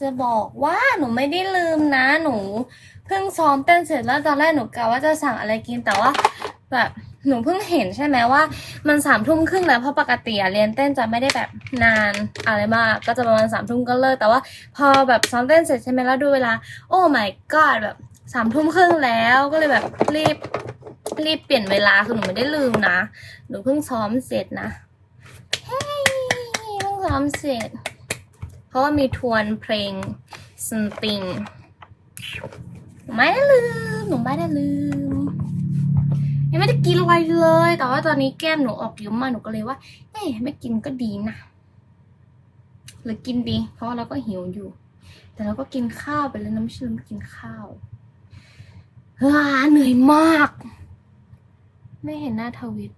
จะบอกว่าหนูไม่ได้ลืมนะหนูเพิ่งซ้อมเต้นเสร็จแล้วตอนแรกหนูกะว่าจะสั่งอะไรกินแต่ว่าแบบหนูเพิ่งเห็นใช่ไหมว่า มันสามทุ่มครึ่งแล้วเพราะปกติอะเรียนเต้นจะไม่ได้แบบนานอะไรมากก็จะประมาณสามทุ่มก็เลิก แต่ว่าพอแบบซ้อมเต้นเสร็จใช่ไหมแล้วดูเวลา โอ้ my god แบบสามทุ่มครึ่งแล้วก็เลยแบบรีบรีบเปลี่ยนเวลาคือหนูไม่ได้ลืมนะ หนูเพิ่งซ้อมเสร็จนะเฮ้ยเพิ่งซ้อมเสร็จ เพราะว่ามีทวนเพลงสติงไม่ได้ลืมหนูไม่ได้ลืม ยังไม่ได้กินอะไรเลย แต่ว่าตอนนี้แก้มหนูออกเยอะมากหนูก็เลยว่าเอ๊ะไม่กินก็ดีนะ หรือกินดี เพราะเราก็หิวอยู่ แต่เราก็กินข้าวไปแล้วนะไม่ใช่เราไม่กินข้าวเหนื่อยมาก ไม่เห็นหน้าทวิต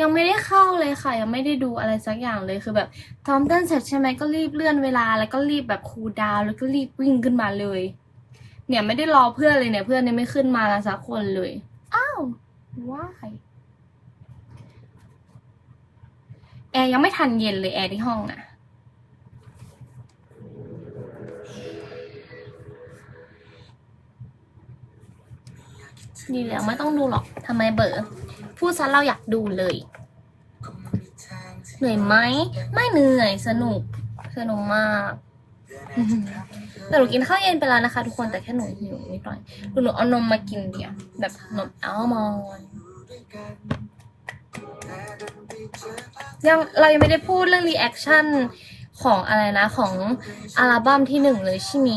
ยังไม่ได้เข้าเลยค่ะ ยังไม่ได้ดูอะไรสักอย่างเลยคือแบบซ้อมเต้นเสร็จใช่ไหมก็รีบเลื่อนเวลา แล้วก็รีบแบบคูลดาวน์แล้วก็รีบวิ่งขึ้นมาเลย เนี่ยไม่ได้รอเพื่อนเลยเนี่ยเพื่อนเนี่ยไม่ขึ้นมาละสักคนเลยอ้าวว้ายแอร์ยังไม่ทันเย็นเลยแอร์ที่ห้องน่ะดีแล้วไม่ต้องดูหรอกทำไมเบอร์ พูดซะเราอยากดูเลย เหนื่อยไหม ไม่เหนื่อย สนุก สนุกมากแต่หนูกินข้าวเย็นไปแล้วนะคะ ทุกคนแต่แค่หนูหิวนิดหน่อยคือหนูเอานมมากินเดียวแบบนมอัลมอนด์ยังเรายังไม่ได้พูดเรื่องรีแอคชั่นของอะไรนะ ของอัลบั้มที่หนึ่งเลยใช่ไหม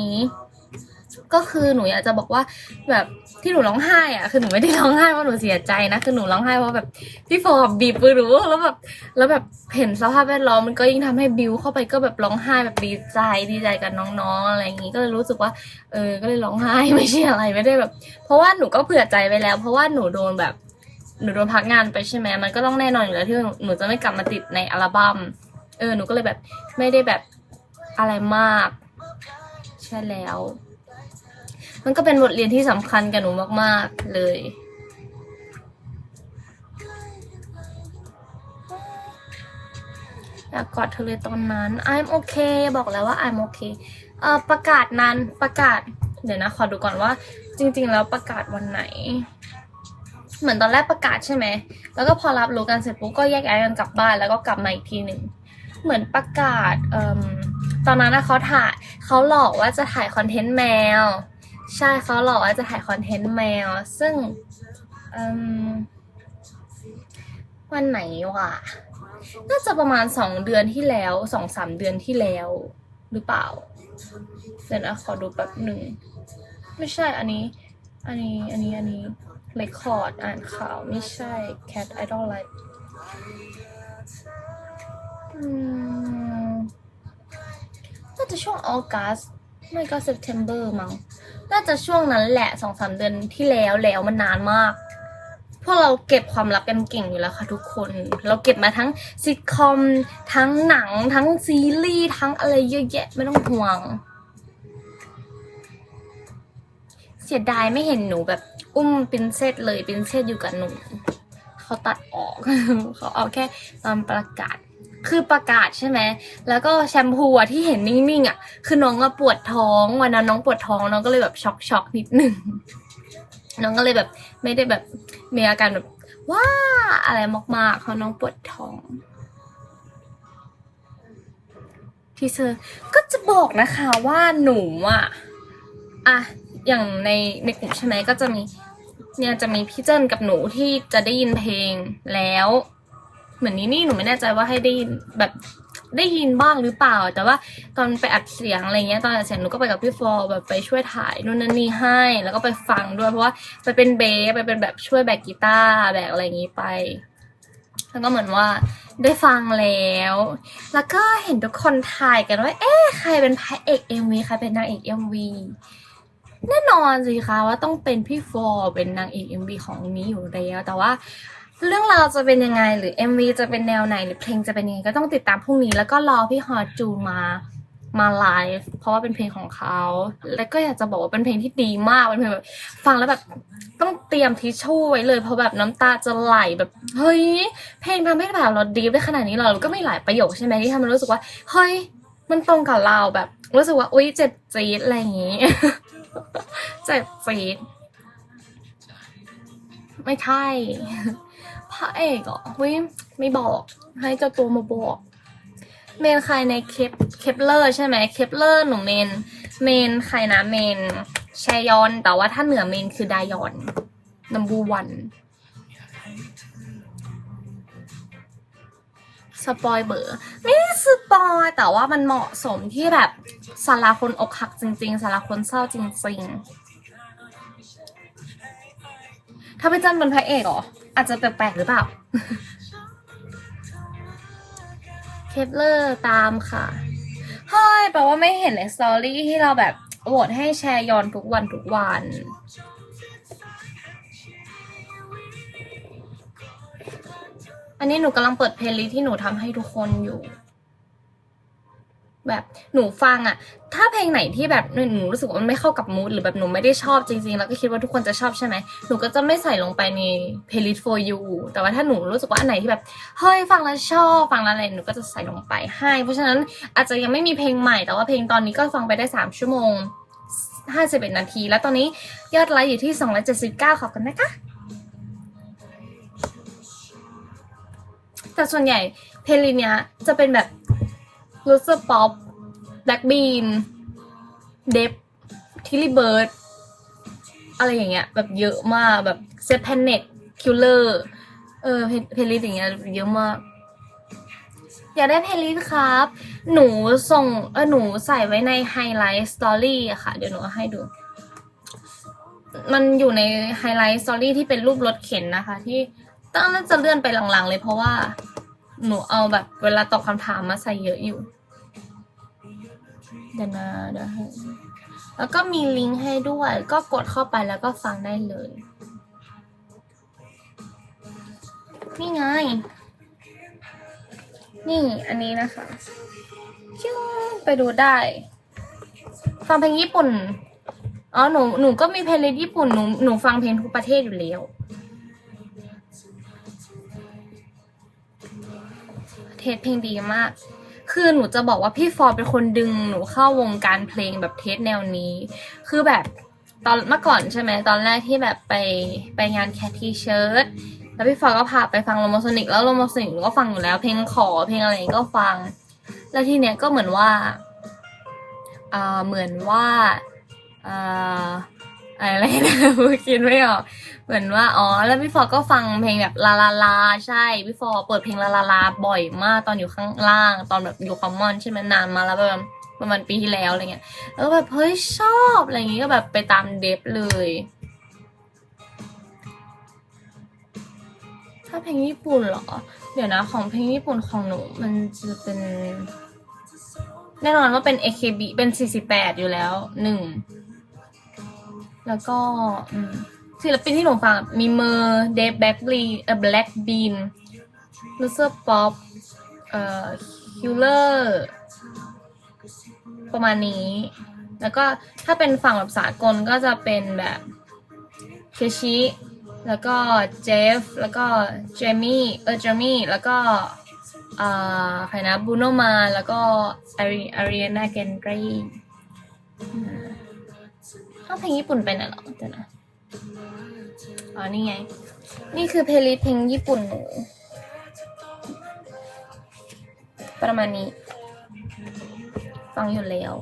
ก็คือหนูอยากจะบอกว่าแบบที่หนูร้องไห้อะคือหนูไม่ได้ร้องไห้เพราะหนูเสียใจนะคือหนูร้องไห้เพราะแบบพี่โฟร์บีบมือหนูแล้วแบบแล้วแบบเห็นสภาพแวดล้อมมันก็ยิ่งทำให้บิวเข้าไปก็แบบร้องไห้แบบดีใจดีใจกับน้องๆอะไรอย่างงี้ก็เลยรู้สึกว่าเออก็เลยร้องไห้ไม่ใช่อะไรไม่ได้แบบ เพราะว่าหนูก็เผื่อใจไว้แล้ว เพราะว่าหนูโดนแบบหนูโดนพักงานไปใช่ไหมมันก็ต้องแน่นอนอยู่แล้วที่หนูหนูจะไม่กลับมาติดในอัลบั้มเออหนูก็เลยแบบไม่ได้แบบอะไรมาก ใช่แล้ว มันก็เป็นบทเรียนที่สำคัญกับหนูมาก ๆ เลยอยากกอดเธอเลยตอนนั้น I'm okay บอกแล้วว่า I'm okay เอ่อประกาศนั้นประกาศ เดี๋ยวนะ ขอดูก่อนว่า จริง ๆ แล้วประกาศวันไหน เหมือนตอนแรกประกาศใช่ไหม แล้วก็พอรับรู้กันเสร็จปุ๊บก็แยกย้ายกันกลับบ้านแล้วก็กลับมาอีกทีหนึ่ง เหมือนประกาศเอ่มตอนนั้นนะเขาถ่ายเขาหลอกว่าจะถ่ายคอนเทนต์แมว ใช่เขาหลอกว่าจะถ่ายคอนเทนต์แมว ซึ่งวันไหนวะน่าจะประมาณสองเดือนที่แล้วสองสามเดือนที่แล้ว หรือเปล่าเดี๋ยวนะขอดูแป๊บหนึ่ง ไม่ใช่อันนี้ อันนี้อันนี้อันนี้เรคคอร์ดอ่านข่าว ไม่ใช่ Cat Idol Live อืมน่าจะช่วงออกัสไม่ก็ September มั้ง น่าจะช่วงนั้นแหละสองสามเดือนที่แล้วแล้วมันนานมากเพราะเราเก็บความลับกันเก่งอยู่แล้วค่ะทุกคน เราเก็บมาทั้งซิทคอม ทั้งหนัง ทั้งซีรีส์ทั้งอะไรเยอะแยะไม่ต้องห่วง เสียดายไม่เห็นหนูแบบอุ้มปินเซสเลยปินเซสอยู่กับหนูเขาตัดออก เขาเอาแค่ตอนประกาศ คือประกาศใช่ไหม แล้วก็แชมพูอะที่เห็นนิ่งๆอะคือน้องอะปวดท้องวันนั้นน้องปวดท้องน้องก็เลยแบบช็อกช็อกนิดหนึ่งน้องก็เลยแบบไม่ได้แบบมีอาการแบบว้าอะไรมากๆเพราน้องปวดท้องทีเซอร์ก็จะบอกนะคะว่าหนูอะอะอย่างในในกลุ่มใช่ไหมก็จะมีเนี่ยจะมีพี่เจิ้นกับหนูที่จะได้ยินเพลงแล้ว เหมือนนี้นี่หนูไม่แน่ใจว่าให้ได้ยินแบบได้ยินบ้างหรือเปล่า แต่ว่าตอนไปอัดเสียงอะไรเงี้ยตอนอัดเสียงหนูก็ไปกับพี่ฟอแบบไปช่วยถ่ายนู่นนั่นนี่ให้ แล้วก็ไปฟังด้วยเพราะว่าไปเป็นเบสไปเป็นแบบช่วยแบกกีตาร์แบกอะไรอย่างงี้ไปแล้วก็เหมือนว่าได้ฟังแล้ว แล้วก็เห็นทุกคนถ่ายกันว่า เอ๊ะใครเป็นพระเอก MV ใครเป็นนางเอก MV แน่นอนสิคะว่าต้องเป็นพี่ฟอเป็นนางเอก MV ของนี้อยู่แล้วแต่ว่า เรื่องราวจะเป็นยังไงหรือ MV จะเป็นแนวไหนหรือเพลงจะเป็นยังไงก็ต้องติดตามพรุ่งนี้ แล้วก็รอพี่ฮอจูนมามาไลฟ์เพราะว่าเป็นเพลงของเขา แล้วก็อยากจะบอกว่าเป็นเพลงที่ดีมากเป็นเพลงแบบฟังแล้วแบบต้องเตรียมทิชชู่ไว้เลยเพราะแบบน้ำตาจะไหลแบบเฮ้ยเพลงทำให้แบบเราดีฟได้ขนาดนี้เราก็ไม่หลายประโยคใช่ไหมที่ทำให้รู้สึกว่าเฮ้ยมันตรงกับเราแบบ รู้สึกว่าอุ๊ยเจ็บจี๊ดอะไรอย่างงี้เจ็บจี๊ดไม่ใช่ พระเอกเหรอเฮ้ยไม่บอก ให้เจ้าตัวมาบอก เมนใครในเคปเคปเลอร์ใช่ไหมเคปเลอร์หนูเมน เมนใครนะเมนแชยอน แต่ว่าถ้าเหนือเมนคือไดายอนนัมบูวันสปอยเบอร์ไม่ได้สปอยแต่ว่ามันเหมาะสมที่แบบสาระคนอกหักจริง ๆสาระคนเศร้าจริง ๆ ถ้าเป็นจันเป็นพระเอกเหรอ อาจจะแปลกๆหรือเปล่า เคปเลอร์ตามค่ะ เฮ้ยแปลว่าไม่เห็นในสตอรี่ที่เราแบบโหวตให้แชร์ยอนทุกวันทุกวันอันนี้หนูกำลังเปิดเพลย์ลิสต์ที่หนูทำให้ทุกคนอยู่ แบบหนูฟังอะถ้าเพลงไหนที่แบบหนูรู้สึกว่ามันไม่เข้ากับมูดหรือแบบหนูไม่ได้ชอบจริงๆ แล้วก็คิดว่าทุกคนจะชอบใช่ไหมหนูก็จะไม่ใส่ลงไปในเพลย์ลิสต์ for you แต่ว่าถ้าหนูรู้สึกว่าอันไหนที่แบบเฮ้ยฟังแล้วชอบฟังแล้วอะไรหนูก็จะใส่ลงไปให้ เพราะฉะนั้นอาจจะยังไม่มีเพลงใหม่แต่ว่าเพลงตอนนี้ก็ฟังไปได้ 3 ชั่วโมง 51 นาที แล้วตอนนี้ยอดไลค์อยู่ที่ 279 ขอบคุณนะคะแต่ส่วนใหญ่เพลงเนี้ยจะเป็นแบบ ลูเซอร์ป๊อปแบล็กบีนเดฟทิลลี่เบิร์ดอะไรอย่างเงี้ย แบบเยอะมากแบบเซฟแพนเน็ตคิลเลอร์เออเพลเพลย์ลิสต์อย่างเงี้ยเยอะมาก อยากได้เพลย์ลิสต์ครับ หนูส่งเออหนูใส่ไว้ในไฮไลท์สตอรี่อะค่ะ เดี๋ยวหนูให้ดู มันอยู่ในไฮไลท์สตอรี่ที่เป็นรูปรถเข็นนะคะ ที่ตั้งน่าจะเลื่อนไปหลังๆเลยเพราะว่า หนูเอาแบบเวลาตอบคำถามมาใส่เยอะอยู่ เดี๋ยวนะเดี๋ยวให้แล้วก็มีลิงก์ให้ด้วย ก็กดเข้าไปแล้วก็ฟังได้เลย นี่ไง นี่อันนี้นะคะชิวไปดูได้ ฟังเพลงญี่ปุ่น อ๋อ หนู หนูก็มีเพลงลิสต์ญี่ปุ่น หนู หนูฟังเพลงทุกประเทศอยู่แล้วเทสเพลงดีมาก คือหนูจะบอกว่าพี่ฟอร์เป็นคนดึงหนูเข้าวงการเพลงแบบเทสแนวนี้ คือแบบตอนเมื่อก่อนใช่ไหมตอนแรกที่แบบไปไปงานแคททีเชิร์ตแล้วพี่ฟอร์ก็พาไปฟังโรโมโซนิกแล้วโรโมโซนิกหนูก็ฟังอยู่แล้ว เพลงขอเพลงอะไรก็ฟัง แล้วทีเนี้ยก็เหมือนว่าอ่าเหมือนว่าอ่าอะไรนะคิดไม่ออก เหมือนว่าอ๋อแล้วพี่ฟอก็ฟังเพลงแบบลาลาลาใช่พี่ฟอเปิดเพลงลาลาลาบ่อยมากตอนอยู่ข้างล่าง ตอนแบบอยู่คอมมอนใช่ไหมนานมาแล้วแบบประมาณปีที่แล้วอะไรเงี้ยแล้วก็แบบเฮ้ยชอบอะไรอย่างงี้ก็แบบไปตามเดฟเลย ถ้าเพลงญี่ปุ่นเหรอ เดี๋ยวนะ ของเพลงญี่ปุ่นของหนูมันจะเป็นแน่นอนว่าเป็น AKB เป็น 48 อยู่แล้วหนึ่ง แล้วก็อืม ศิลปินที่หนูฟังมีเมอร์เดฟแบล็กบีเอ่อแบล็กบีนลูเซอร์ป๊อปเอ่อคิลเลอร์ประมาณนี้ แล้วก็ถ้าเป็นฝั่งแบบสากลก็จะเป็นแบบเคชิ แล้วก็เจฟ แล้วก็เจมี่ เออเจมี่แล้วก็อ่าใครนะบูโนมา แล้วก็อารีอารีนาเกนรีถ้าเพลงญี่ปุ่นเป็นอะหรอเดี๋ยวนะ อ๋อ นี่ไง นี่คือเพลย์ลิสต์เพลงญี่ปุ่นหนูประมาณนี้ ฟังอยู่แล้ว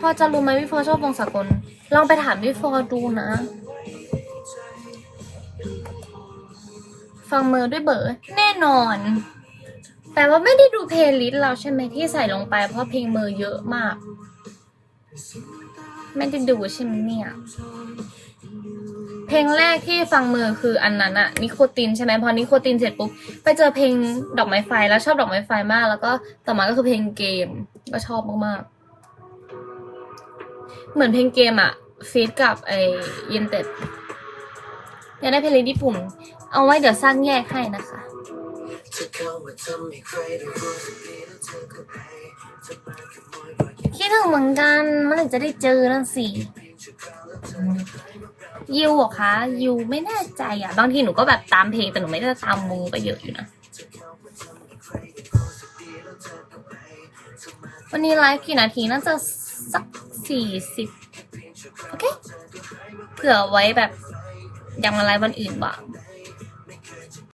พอจะรู้ไหมพี่ฟอชอบวงสากล ลองไปถามพี่ฟอดูนะ ฟังเมอด้วยเบอร์แน่นอน แต่ว่าไม่ได้ดูเพลย์ลิสต์เราใช่ไหมที่ใส่ลงไปเพราะเพลงเมอเยอะมาก ไม่ได้ดูใช่ไหมเนี่ย เพลงแรกที่ฟังมือคืออันนั้นอะนิโคตินใช่ไหมพอนิโคตินเสร็จปุ๊บไปเจอเพลงดอกไม้ไฟแล้วชอบดอกไม้ไฟมาก แล้วก็ต่อมาก็คือเพลงเกมก็ชอบมากๆ เหมือนเพลงเกมอะฟีดกับไอเยนเต็ดอยากได้เพลงญี่ปุ่น เอาไว้เดี๋ยวสร้างแยกให้นะคะจะเข้ามาทำให้ใครได้รู้สึกดีแล้วเธอก็ไปจะมา คิดถึงเหมือนกันเมื่อไหร่จะได้เจอนั่นสิจะเข้าแล้วเธอยูเหรอคะยูไม่แน่ใจอะ บางทีหนูก็แบบตามเพลงแต่หนูไม่ได้ตามวงก็เยอะอยู่นะ วันนี้ไลฟ์กี่นาทีน่าจะสักสี่สิบโอเค เผื่อไว้แบบยากมาไลฟ์วันอื่นบ้าง